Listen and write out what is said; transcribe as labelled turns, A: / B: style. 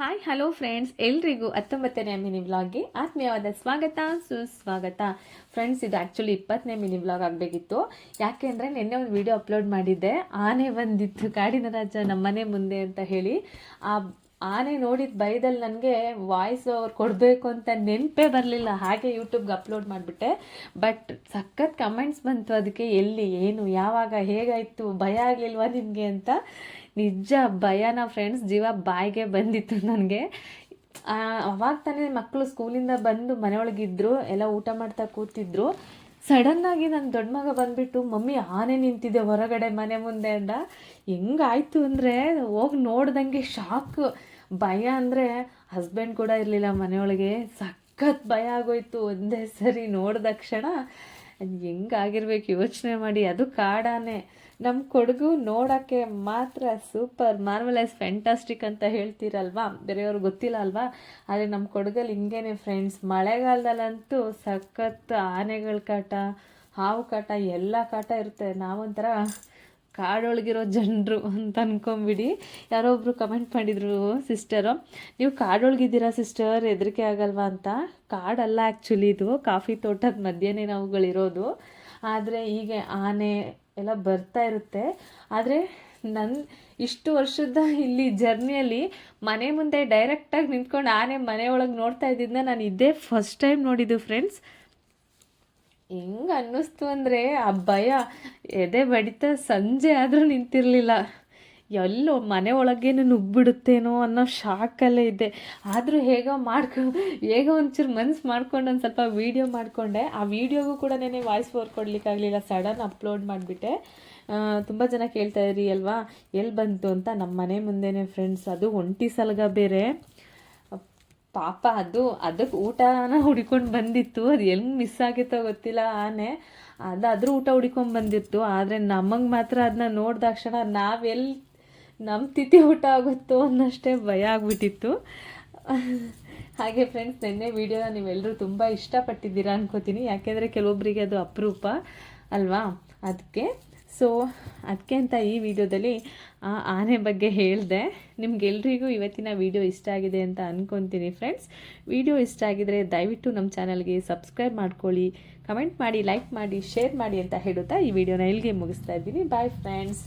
A: Hi hello friends ಎಲ್ರಿಗೂ ಹತ್ತೊಂಬತ್ತನೇ mini ವ್ಲಾಗ್ಗೆ ಆತ್ಮೀಯವಾದ ಸ್ವಾಗತ, ಸುಸ್ವಾಗತ. ಫ್ರೆಂಡ್ಸ್ ಇದು ಆ್ಯಕ್ಚುಲಿ ಇಪ್ಪತ್ತನೇ ಮಿನಿ ವ್ಲಾಗ್ ಆಗಬೇಕಿತ್ತು. ಯಾಕೆ ಅಂದರೆ ನಿನ್ನೆ ಒಂದು ವಿಡಿಯೋ ಅಪ್ಲೋಡ್ ಮಾಡಿದ್ದೆ. ಆನೆ ಬಂದಿತ್ತು. ಕಾಡಿನ ರಾಜ ನಮ್ಮನೆ ಮುಂದೆ ಅಂತ ಹೇಳಿ. ಆ ಆನೆ ನೋಡಿದ ಭಯದಲ್ಲಿ ನನಗೆ ವಾಯ್ಸ್ ಅವ್ರು ಕೊಡಬೇಕು ಅಂತ ನೆನಪೇ ಬರಲಿಲ್ಲ. ಹಾಗೆ ಯೂಟ್ಯೂಬ್ಗೆ ಅಪ್ಲೋಡ್ ಮಾಡಿಬಿಟ್ಟೆ. ಬಟ್ ಸಖತ್ ಕಮೆಂಟ್ಸ್ ಬಂತು ಅದಕ್ಕೆ ಎಲ್ಲಿ, ಏನು, ಯಾವಾಗ, ಹೇಗಾಯಿತು, ಭಯ ಆಗಲಿಲ್ವಾ ನಿಮಗೆ ಅಂತ? ನಿಜ ಭಯನ ಫ್ರೆಂಡ್ಸ್ ಜೀವ ಬಾಯಿಗೆ ಬಂದಿತ್ತು ನನಗೆ. ಅವಾಗ ತಾನೇ ಮಕ್ಕಳು ಸ್ಕೂಲಿಂದ ಬಂದು ಮನೆಯೊಳಗಿದ್ರು ಎಲ್ಲ ಊಟ ಮಾಡ್ತಾ ಕೂತಿದ್ರು. ಸಡನ್ನಾಗಿ ನನ್ನ ದೊಡ್ಡ ಮಗ ಬಂದ್ಬಿಟ್ಟು, ಮಮ್ಮಿ, ಆನೆ ನಿಂತಿದೆ ಹೊರಗಡೆ ಮನೆ ಮುಂದೆ ಅಂದ. ಹೆಂಗಾಯ್ತು ಅಂದರೆ, ಹೋಗಿ ನೋಡ್ದಂಗೆ ಶಾಕ್ ಭಯ ಅಂದರೆ ಹಸ್ಬೆಂಡ್ ಕೂಡ ಇರಲಿಲ್ಲ ಮನೆಯೊಳಗೆ. ಸಖತ್ ಭಯ ಆಗೋಯ್ತು ಒಂದೇ ಸರಿ ನೋಡಿದ ಕ್ಷಣ. ಹೆಂಗಾಗಿರ್ಬೇಕು ಯೋಚನೆ ಮಾಡಿ, ಅದು ಕಾಡಾನೆ. ನಮ್ಮ ಕೊಡಗು ನೋಡೋಕ್ಕೆ ಮಾತ್ರ ಸೂಪರ್ ಮಾರ್ವಲೈಸ್ ಫ್ಯಾಂಟಾಸ್ಟಿಕ್ ಅಂತ ಹೇಳ್ತೀರಲ್ವಾ? ಬೇರೆಯವ್ರಿಗೆ ಗೊತ್ತಿಲ್ಲ ಅಲ್ವಾ? ಆದರೆ ನಮ್ಮ ಕೊಡಗಲ್ಲಿ ಹಿಂಗೇನೆ ಫ್ರೆಂಡ್ಸ್ ಮಳೆಗಾಲದಲ್ಲಂತೂ ಸಖತ್ ಆನೆಗಳ ಕಾಟ, ಹಾವು ಕಾಟ, ಎಲ್ಲ ಕಾಟ ಇರುತ್ತೆ. ನಾವೊಂಥರ ಕಾಡೊಳಗಿರೋ ಜನರು ಅಂತ ಅನ್ಕೊಂಬಿಡಿ. ಯಾರೋ ಒಬ್ಬರು ಕಮೆಂಟ್ ಮಾಡಿದರು ಸಿಸ್ಟರು ನೀವು ಕಾಡೊಳಗಿದ್ದೀರಾ ಸಿಸ್ಟರ್ ಹೆದರಿಕೆ ಆಗಲ್ವಾ ಅಂತ? ಕಾಡಲ್ಲ ಆ್ಯಕ್ಚುಲಿ ಇದು. ಕಾಫಿ ತೋಟದ ಮಧ್ಯೆನೇ ನಾವುಗಳಿರೋದು. ಆದರೆ ಹೀಗೆ ಆನೆ ಎಲ್ಲ ಬರ್ತಾ ಇರುತ್ತೆ. ಆದರೆ ನನ್ನ ಇಷ್ಟು ವರ್ಷದ ಇಲ್ಲಿ ಜರ್ನಿಯಲ್ಲಿ ಮನೆ ಮುಂದೆ ಡೈರೆಕ್ಟಾಗಿ ನಿಂತ್ಕೊಂಡು ಆನೆ ಮನೆ ಒಳಗೆ ನೋಡ್ತಾ ಇದ್ದಿದ್ದನ್ನ ನಾನು ಇದೇ ಫಸ್ಟ್ ಟೈಮ್ ನೋಡಿದ್ದು ಫ್ರೆಂಡ್ಸ್ ಹೆಂಗೆ ಅನ್ನಿಸ್ತು ಅಂದರೆ ಆ ಭಯ. ಎದೆ ಬಡಿತ ಸಂಜೆ ಆದರೂ ನಿಂತಿರಲಿಲ್ಲ. ಎಲ್ಲೋ ಮನೆ ಒಳಗೇನು ನುಗ್ಬಿಡುತ್ತೇನೋ ಅನ್ನೋ ಶಾಕಲ್ಲೇ ಇದ್ದೆ. ಆದರೂ ಹೇಗೋ ಮಾಡ್ಕೊ, ಹೇಗೋ ಒಂಚೂರು ಮನ್ಸು ಮಾಡ್ಕೊಂಡು ಒಂದು ಸ್ವಲ್ಪ ವೀಡಿಯೋ ಮಾಡಿಕೊಂಡೆ. ಆ ವೀಡಿಯೋಗೂ ಕೂಡ ನೆನೆ ವಾಯ್ಸ್ ಓವರ್ ಕೊಡಲಿಕ್ಕಾಗಲಿಲ್ಲ ಸಡನ್ ಅಪ್ಲೋಡ್ ಮಾಡಿಬಿಟ್ಟೆ. ತುಂಬ ಜನ ಕೇಳ್ತಾ ಇದ್ರಿ ಅಲ್ವಾ? ಎಲ್ಲಿ ಬಂತು ಅಂತ? ನಮ್ಮ ಮನೆ ಮುಂದೆನೇ ಫ್ರೆಂಡ್ಸ್ ಅದು ಒಂಟಿ ಸಲಗ ಬೇರೆ. ಪಾಪ ಅದು ಅದಕ್ಕೆ ಊಟನ ಹುಡ್ಕೊಂಡು ಬಂದಿತ್ತು. ಅದು ಹೆಂಗೆ ಮಿಸ್ ಆಗಿತ್ತೋ ಗೊತ್ತಿಲ್ಲ ಆನೆ. ಅದು ಅದ್ರ ಊಟ ಹುಡ್ಕೊಂಡು ಬಂದಿತ್ತು. ಆದರೆ ನಮಗೆ ಮಾತ್ರ ಅದನ್ನ ನೋಡಿದಾಕ್ಷಣ ನಾವೆಲ್ಲಿ ನಮ್ಮ ತಿಥಿ ಊಟ ಆಗುತ್ತೋ ಅನ್ನಷ್ಟೇ ಭಯ ಆಗಿಬಿಟ್ಟಿತ್ತು. ಹಾಗೆ ಫ್ರೆಂಡ್ಸ್ ನಿನ್ನೆ ವೀಡಿಯೋನ ನೀವೆಲ್ಲರೂ ತುಂಬ ಇಷ್ಟಪಟ್ಟಿದ್ದೀರಾ ಅನ್ಕೋತೀನಿ. ಯಾಕೆಂದರೆ ಕೆಲವೊಬ್ಬರಿಗೆ ಅದು ಅಪರೂಪ ಅಲ್ವಾ? ಅದಕ್ಕೆ ಸೊ ಅದಕ್ಕೆ ಅಂತ ಈ ವಿಡಿಯೋದಲ್ಲಿ, ಆ ಆನೆ ಬಗ್ಗೆ ಹೇಳಿದೆ. ನಿಮ್ಗೆಲ್ರಿಗೂ ಇವತ್ತಿನ ವಿಡಿಯೋ ಇಷ್ಟ ಆಗಿದೆ ಅಂತ ಅಂದ್ಕೊತೀನಿ ಫ್ರೆಂಡ್ಸ್ ವಿಡಿಯೋ ಇಷ್ಟ ಆಗಿದರೆ ದಯವಿಟ್ಟು ನಮ್ಮ ಚಾನಲ್ಗೆ ಸಬ್ಸ್ಕ್ರೈಬ್ ಮಾಡ್ಕೊಳ್ಳಿ ಕಮೆಂಟ್ ಮಾಡಿ ಲೈಕ್ ಮಾಡಿ ಶೇರ್ ಮಾಡಿ ಅಂತ ಹೇಳುತ್ತಾ ಈ ವಿಡಿಯೋನ ಇಲ್ಲಿಗೆ ಮುಗಿಸ್ತಾ ಇದ್ದೀನಿ. Bye friends